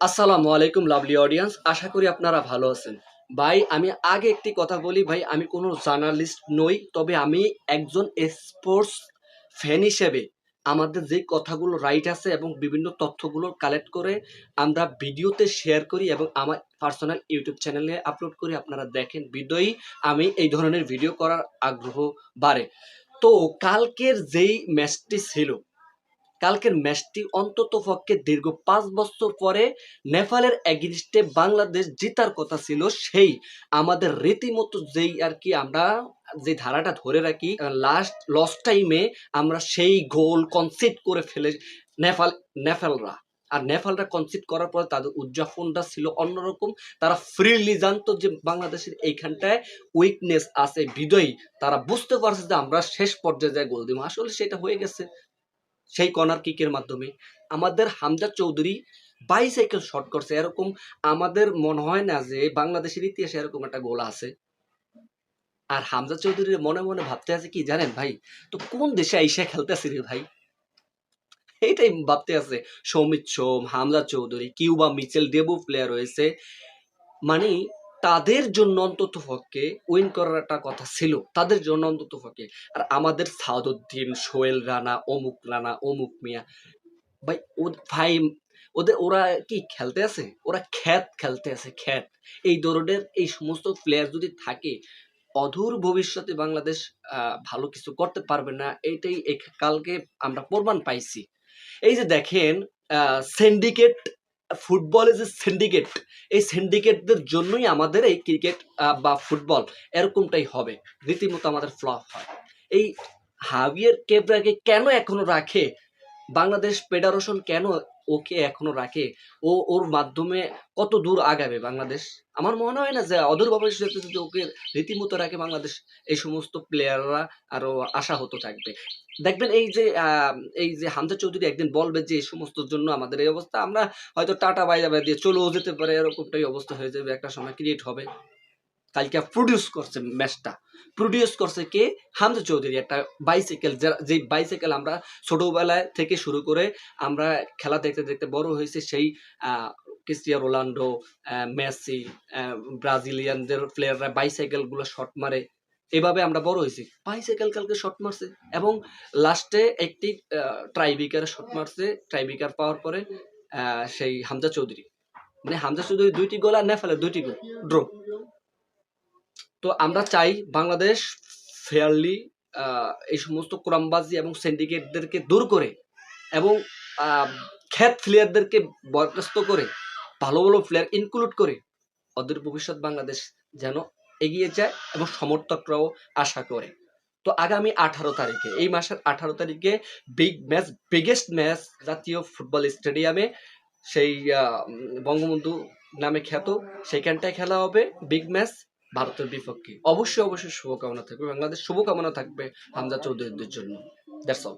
আসসালামু আলাইকুম lovely audience আশা করি আপনারা ভালো আছেন। ভাই, আমি আগে একটি কথা বলি। ভাই, আমি কোনো জার্নালিস্ট নই, তবে আমি একজন স্পোর্টস ফ্যান হিসেবে আমাদের যে কথাগুলো রাইট আছে এবং বিভিন্ন তথ্যগুলো কালেক্ট করে আমরা ভিডিওতে শেয়ার করি এবং আমার পার্সোনাল ইউটিউব চ্যানেলে আপলোড করি। আপনারা দেখেন ভিডিওই আমি এই ধরনের ভিডিও করার আগ্রহ বাড়ে। তো কালকের যেই ম্যাচটি ছিল কালকের ম্যাচটি অন্তত পক্ষে দীর্ঘ পাঁচ বছর পরে নেপালের এগেনস্টে বাংলাদেশ জিতার কথা ছিল, সেই আমাদের রীতিমতো যেই আর কি আমরা যে ধারাটা ধরে রাখি লাস্ট লস টাইমে আমরা সেই গোল কনসিড করে ফেলে নেপাল, নেপালরা। আর নেপালরা কনসিড করার পর তাদের উদযাপনটা ছিল অন্যরকম। তারা ফ্রিলি জানতো যে বাংলাদেশের এইখানটায় উইকনেস আছে বিদয়ী তারা বুঝতে পারছে যে আমরা শেষ পর্যায়ে যায় গোল দিব। আসলে সেটা হয়ে গেছে। সেই কর্নার কিকের মাধ্যমে। আমাদের হামজা চৌধুরী বাইসাইকেল শট করছে। এরকম আমাদের মনে হয় না যে বাংলাদেশের ইতিহাসে এরকম একটা গোল আছে। আর হামজা চৌধুরীর মনে মনে ভাবতে আছে কি, জানেন ভাই? তো কোন দেশে আইসা খেলতেছে রে ভাই? এইটাই ভাবতে আছে। Shomit Shome, Hamza Choudhury, Cuba Mitchell debut player রয়েছে। মানে তাদের জন্য অন্তত হককে উইন করার একটা কথা ছিল। তাদের জন্য অন্তত পক্ষে। আর আমাদের সাউদুদ্দিন সোহেল রানা, অমুক রানা, অমুক মিয়া, ভাই, ও, ভাই, ওদের, ওরা কি খেলতে আছে? ওরা খ্যাত খেলতে আছে, খ্যাত। এই ধরনের এই সমস্ত প্লেয়ার যদি থাকে, অধুর ভবিষ্যতে বাংলাদেশ ভালো কিছু করতে পারবে না এইটাই এখ- কালকে আমরা প্রমাণ পাইছি। এই যে দেখেন সিন্ডিকেট ফুটবলে এ সিন্ডিকেট এই সিন্ডিকেটদের জন্যই আমাদের এই ক্রিকেট বা ফুটবল এরকমটাই হবে। রীতিমতো আমাদের ফ্লপ হয়। এই হাবিয়ার কেবরাকে কেন এখনও রাখে? বাংলাদেশ ফেডারেশন কেন ওকে এখনও রাখে? ও, ওর মাধ্যমে কত দূর আগাবে বাংলাদেশ? আমার মনে হয় না যে অদূর ভবিষ্যতে যদি ওকে রীতিমতো রাখে বাংলাদেশ। এই সমস্ত প্লেয়াররা আরও আশা হতো থাকবে। দেখবেন এই যে এই যে হামজা চৌধুরী একদিন বলবে যে, এই সমস্ত জন্য আমাদের এই অবস্থা, আমরা হয়তো টাটা বাইরে দিয়ে চলেও যেতে পারে। এরকমটাই অবস্থা হয়ে যাবে একটা সময় ক্রিয়েট হবে। কালকে প্রডিউস করছে ম্যাচটা। প্রডিউস করছে কে? হামজা চৌধুরী একটা বাইসাইকেল যে বাইসাইকেল আমরা ছোটবেলায় থেকে শুরু করে আমরা খেলা দেখতে দেখতে বড় হয়েছে সেই আহ, ক্রিস্টিয়ানো রোনাল্ডো মেসি ব্রাজিলিয়ানদের প্লেয়াররা বাইসাইকেলগুলো শট মারে। এভাবে আমরা বড় হয়েছি। বাইসাইকেল কালকে শট মারছে এবং লাস্টে একটি ট্রাইবিকার শট মারছে। ট্রাইবিকার পাওয়ার পরে সেই হামজা চৌধুরী। মানে হামজা চৌধুরী দুইটি গোল আর নেফালে দুইটি গোল ড্র তো আমরা চাই বাংলাদেশ ফেয়ারলি এই সমস্ত কোরআমবাজি এবং সিন্ডিকেটদেরকে দূর করে এবং খ্যাত প্লেয়ারদেরকে বরখাস্ত করে ভালো ভালো প্লেয়ার ইনক্লুড করে ওদের ভবিষ্যৎ বাংলাদেশ যেন এগিয়ে যায় এবং সমর্থকরাও আশা করে। তো আগামী আঠারো তারিখে এই মাসের আঠারো তারিখে বিগ ম্যাচ বিগেস্ট ম্যাচ জাতীয় ফুটবল স্টেডিয়ামে সেই বঙ্গবন্ধু নামে খ্যাত সেইখানটায় খেলা হবে বিগ ম্যাচ ভারতের বিপক্ষে। অবশ্যই অবশ্যই শুভকামনা থাকবে। বাংলাদেশ শুভকামনা থাকবে হামজা চৌধুরীদের জন্য। That's all